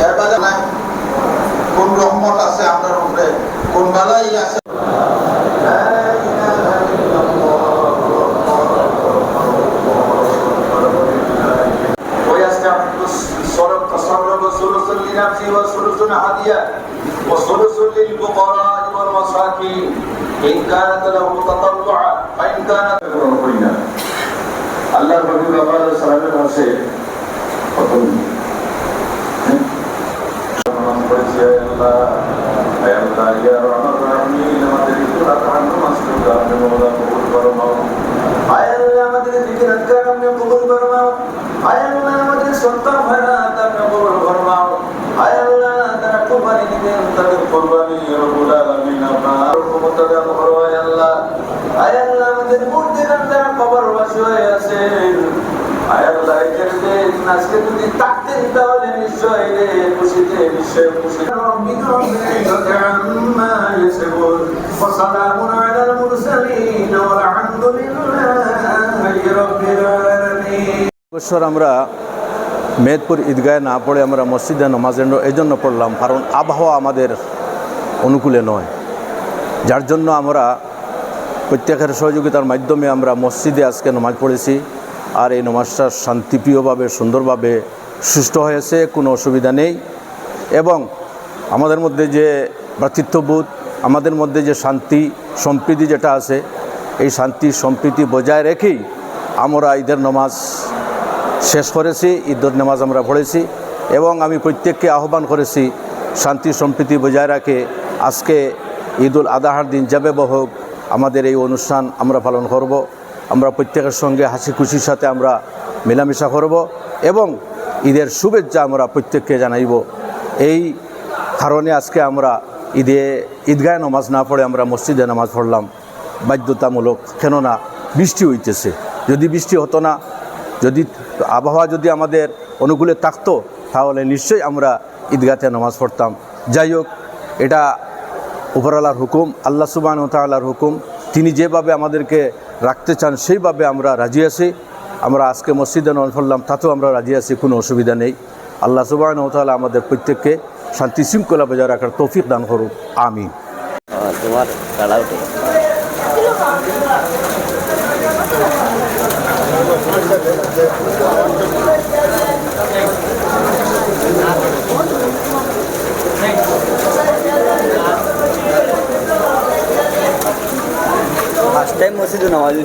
এর বাদে নাই কোন রহমত আছে আপনার উপরে? কোন বালাই আছে ثلث لنفسه وثلث هديه وثلث للفقراء والمساكين ان كانت له تطوعا فان كانت আল্লাহর নবী বাবা সালামের আছে প্রথম নামাজ পড়েছি আয় আল্লাহ আয় আল্লাহ ইয়া রহমান রহিম আমাদের ইসরা তাহান্ন মাসুদ আপনি মোলা তাদের কোরবানি রব্বুল আলামিন আপনার ক্ষমতা দান করো আল্লাহ। আয় আল্লাহ আমাদের মুর্দিনার যারা কবরবাসী হয়ে আছেন আয় আল্লাহ এদেরকে আজকে যদি তাকতেন তাহলে নিশ্চয় রে খুশিতে নিশ্চয় খুশি রব্বিকুম আম্মা ইয়াসিফুন ওয়া সালামুন আলাল মুরসালিন ওয়া আলহামদুলিল্লাহি রাব্বিল আলামিন। আমরা মেদপুর ঈদগাহে না পড়ে আমরা মসজিদে নামাজের এই জন্য পড়লাম। কারণ আবহাওয়া আমাদের অনুকূলে নয়। যার জন্য আমরা প্রত্যেকের সহযোগিতার মাধ্যমে আমরা মসজিদে আজকে নামাজ পড়েছি। আর এই নামাজটা শান্তিপ্রিয়ভাবে, সুন্দরভাবে সুষ্ঠু হয়েছে, কোনো অসুবিধা নেই। এবং আমাদের মধ্যে যে ভ্রাতৃত্ববোধ, আমাদের মধ্যে যে শান্তি সম্প্রীতি যেটা আছে, এই শান্তি সম্প্রীতি বজায় রেখেই আমরা ঈদের নামাজ শেষ করেছি ঈদের নামাজ আমরা পড়েছি এবং আমি প্রত্যেককে আহ্বান করেছি শান্তি সম্প্রীতি বজায় রাখে। আজকে ঈদুল আদাহার দিন যাবে হোক, আমাদের এই অনুষ্ঠান আমরা পালন করব। আমরা প্রত্যেকের সঙ্গে হাসি খুশির সাথে আমরা মেলামেশা করব এবং ঈদের শুভেচ্ছা আমরা প্রত্যেককে জানাইব। এই কারণে আজকে আমরা ঈদে ঈদগায় নামাজ না পড়ে আমরা মসজিদে নামাজ পড়লাম। বাধ্যতামূলক, কেননা বৃষ্টি হইতেছে। যদি বৃষ্টি হতো না, যদি আবহাওয়া যদি আমাদের অনুকূলে থাকতো, তাহলে নিশ্চয়ই আমরা ঈদগাতে নামাজ পড়তাম। যাই হোক, এটা উপরওয়ালার হুকুম, আল্লাহ সুবাহ তাল্লাহর হুকুম। তিনি যেভাবে আমাদেরকে রাখতে চান, সেইভাবে আমরা রাজি আছি। আমরা আজকে মসজিদে নামাজ পড়লাম, তাতেও আমরা রাজি আছি, কোনো অসুবিধা নেই। আল্লাহ সুবাহ তাল্লাহ আমাদের প্রত্যেককে শান্তি শৃঙ্খলা বজায় রাখার তৌফিক দান করুক। আমি তোমার hasta mosjidu nawazi